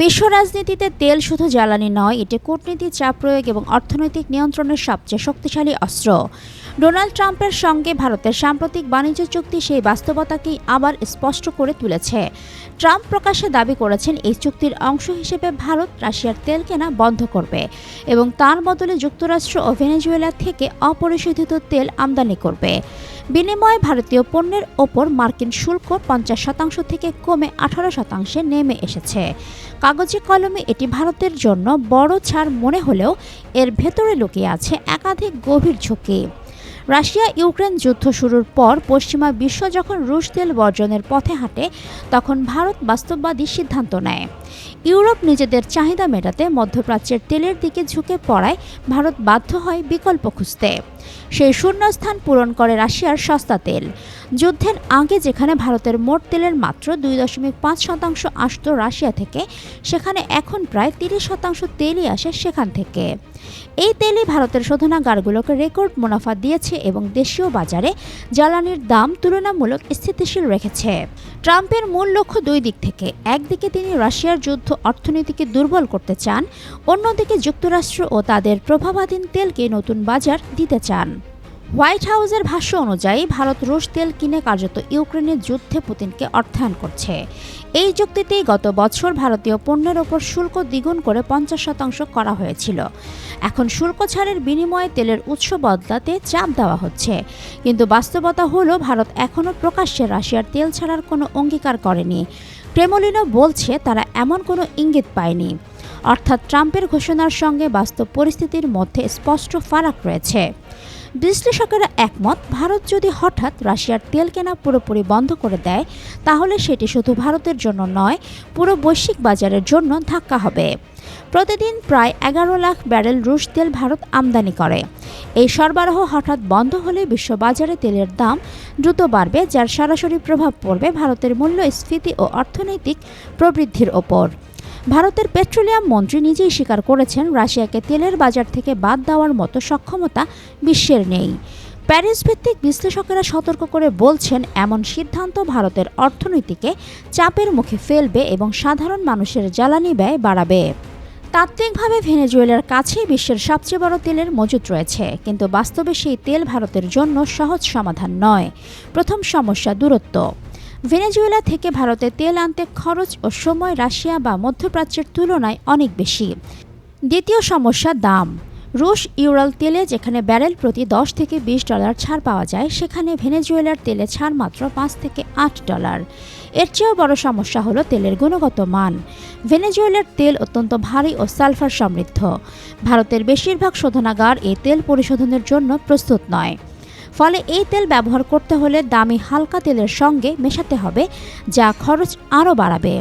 বিশ্ব রাজনীতিতে তেল শুধু জ্বালানি নয়, এটি কূটনীতি, চাপ প্রয়োগ এবং অর্থনৈতিক নিয়ন্ত্রণের সবচেয়ে শক্তিশালী অস্ত্র। ডোনাল্ড ট্রাম্পের সঙ্গে ভারতের সাম্প্রতিক বাণিজ্য চুক্তি সেই বাস্তবতাকেই আবার স্পষ্ট করে তুলেছে। ট্রাম্প প্রকাশ্যে দাবি করেছেন, এই চুক্তির অংশ হিসেবে ভারত রাশিয়ার তেল কেনা বন্ধ করবে এবং তার বদলে যুক্তরাষ্ট্র ও ভেনেজুয়েলা থেকে অপরিশোধিত তেল আমদানি করবে। বিনিময়ে ভারতীয় পণ্যের ওপর মার্কিন শুল্ক পঞ্চাশ শতাংশ থেকে কমে আঠারো শতাংশে নেমে এসেছে। কাগজে কলমে এটি ভারতের জন্য বড় ছাড় মনে হলেও এর ভেতরে লুকিয়ে আছে একাধিক গভীর ঝুঁকি। রাশিয়া ইউক্রেন যুদ্ধ শুরুর পর পশ্চিমা বিশ্ব যখন রুশ তেল বর্জনের পথে হাঁটে, তখন ভারত বাস্তববাদী সিদ্ধান্ত নেয়। ইউরোপ নিজেদের চাহিদা মেটাতে মধ্যপ্রাচ্যের তেলের দিকে ঝুঁকে পড়ায় ভারত বাধ্য হয় বিকল্প খুঁজতে। সেই শূন্যস্থান পূরণ করে রাশিয়ার সস্তা তেল। যুদ্ধের আগে যেখানে ভারতের মোট তেলের মাত্র দুই দশমিক পাঁচ শতাংশ আসত রাশিয়া থেকে, সেখানে এখন প্রায় তিরিশ শতাংশ তেলই আসে সেখান থেকে। এই তেলই ভারতের শোধনাগারগুলোকে রেকর্ড মুনাফা দিয়েছে এবং দেশীয় বাজারে জ্বালানির দাম তুলনামূলক স্থিতিশীল রেখেছে। ট্রাম্পের মূল লক্ষ্য দুই দিক থেকে, একদিকে তিনি রাশিয়ার যুদ্ধ অর্থনীতিকে দুর্বল করতে চান, অন্যদিকে যুক্তরাষ্ট্র ও তাদের প্রভাবাধীন তেলকে নতুন বাজার দিতে চান। হোয়াইট হাউসের ভাষ্য অনুযায়ী, ভারত রুশ তেল কিনে কার্যত ইউক্রেনের যুদ্ধে পুতিনকে অর্থায়ন করছে। এই চুক্তিতেই গত বছর ভারতীয় পণ্যের ওপর শুল্ক দ্বিগুণ করে পঞ্চাশ শতাংশ করা হয়েছিল। এখন শুল্ক ছাড়ের বিনিময়ে তেলের উৎস বদলাতে চাপ দেওয়া হচ্ছে। কিন্তু বাস্তবতা হলো, ভারত এখনও প্রকাশ্যে রাশিয়ার তেল ছাড়ার কোনো অঙ্গীকার করেনি। ক্রেমলিনও বলছে, তারা এমন কোনো ইঙ্গিত পায়নি। অর্থাৎ ট্রাম্পের ঘোষণার সঙ্গে বাস্তব পরিস্থিতির মধ্যে স্পষ্ট ফারাক রয়েছে। বিশ্লেষকেরা একমত, ভারত যদি হঠাৎ রাশিয়ার তেল কেনা পুরোপুরি বন্ধ করে দেয়, তাহলে সেটি শুধু ভারতের জন্য নয়, পুরো বৈশ্বিক বাজারের জন্য ধাক্কা হবে। প্রতিদিন প্রায় এগারো লাখ ব্যারেল রুশ তেল ভারত আমদানি করে। এই সরবরাহ হঠাৎ বন্ধ হলে বিশ্ববাজারে তেলের দাম দ্রুত বাড়বে, যার সরাসরি প্রভাব পড়বে ভারতের মূল্যস্ফীতি ও অর্থনৈতিক প্রবৃদ্ধির ওপর। ভারতের পেট্রোলিয়াম মন্ত্রী নিজেই স্বীকার করেছেন, রাশিয়াকে তেলের বাজার থেকে বাদ দেওয়ার মতো সক্ষমতা বিশ্বের নেই। প্যারিস ভিত্তিক বিশ্লেষকেরা সতর্ক করে বলছেন, এমন সিদ্ধান্ত ভারতের অর্থনীতিকে চাপের মুখে ফেলবে এবং সাধারণ মানুষের জ্বালানি ব্যয় বাড়াবে। তাত্ত্বিকভাবে ভেনেজুয়েলার কাছেই বিশ্বের সবচেয়ে বড় তেলের মজুত রয়েছে, কিন্তু বাস্তবে সেই তেল ভারতের জন্য সহজ সমাধান নয়। প্রথম সমস্যা দূরত্ব। ভেনেজুয়েলা থেকে ভারতে তেল আনতে খরচ ও সময় রাশিয়া বা মধ্যপ্রাচ্যের তুলনায় অনেক বেশি। দ্বিতীয় সমস্যা, দাম। রুশ ইউরাল তেলে যেখানে ব্যারেল প্রতি দশ থেকে বিশ ডলার ছাড় পাওয়া যায়, সেখানে ভেনেজুয়েলার তেলে ছাড় মাত্র পাঁচ থেকে আট ডলার। এর চেয়েও বড় সমস্যা হলো তেলের গুণগত মান। ভেনেজুয়েলার তেল অত্যন্ত ভারী ও সালফার সমৃদ্ধ। ভারতের বেশিরভাগ শোধনাগার এই তেল পরিশোধনের জন্য প্রস্তুত নয়। ফলে এই তেল ব্যবহার করতে হলে দামি হালকা তেলের সঙ্গে মেশাতে হবে, যা খরচ আরও বাড়াবে।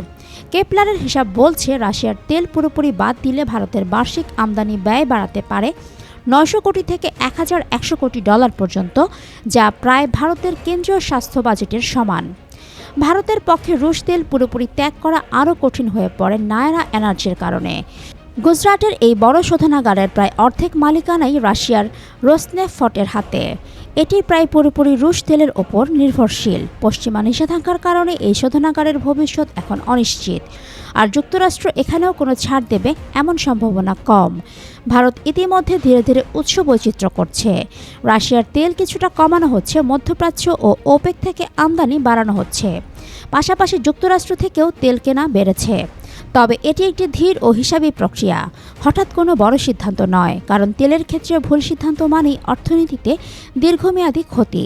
কেপলারের হিসাব বলছে, রাশিয়ার তেল পুরোপুরি বাদ দিলে ভারতের বার্ষিক আমদানি ব্যয় বাড়াতে পারে নয়শো কোটি থেকে এক হাজার একশো কোটি ডলার পর্যন্ত, যা প্রায় ভারতের কেন্দ্রীয় স্বাস্থ্য বাজেটের সমান। ভারতের পক্ষে রুশ তেল পুরোপুরি ত্যাগ করা আরও কঠিন হয়ে পড়ে নায়রা এনার্জির কারণে। গুজরাটের এই বড় শোধনাগারের প্রায় অর্ধেক মালিকানাই রাশিয়ার রোসনেফটের হাতে। এটি প্রায় পুরোপুরি রুশ তেলের ওপর নির্ভরশীল। পশ্চিমা নিষেধাজ্ঞার কারণে এই শোধনাগারের ভবিষ্যৎ এখন অনিশ্চিত। আর যুক্তরাষ্ট্র এখানেও কোনো ছাড় দেবে এমন সম্ভাবনা কম। ভারত ইতিমধ্যে ধীরে ধীরে উৎস বৈচিত্র্য করছে। রাশিয়ার তেল কিছুটা কমানো হচ্ছে, মধ্যপ্রাচ্য ও ওপেক থেকে আমদানি বাড়ানো হচ্ছে। পাশাপাশি যুক্তরাষ্ট্র থেকেও তেল কেনা বেড়েছে। তবে এটি একটি ধীর ও হিসাবী প্রক্রিয়া। হঠাৎ কোনো বড় সিদ্ধান্ত নয়, কারণ তেলের ক্ষেত্রে ভুল সিদ্ধান্ত মানেই অর্থনীতিতে দীর্ঘমেয়াদী ক্ষতি।